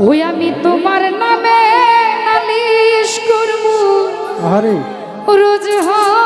ওই আমি তোমার নামে নালিশ করব। আরে রোজ হয়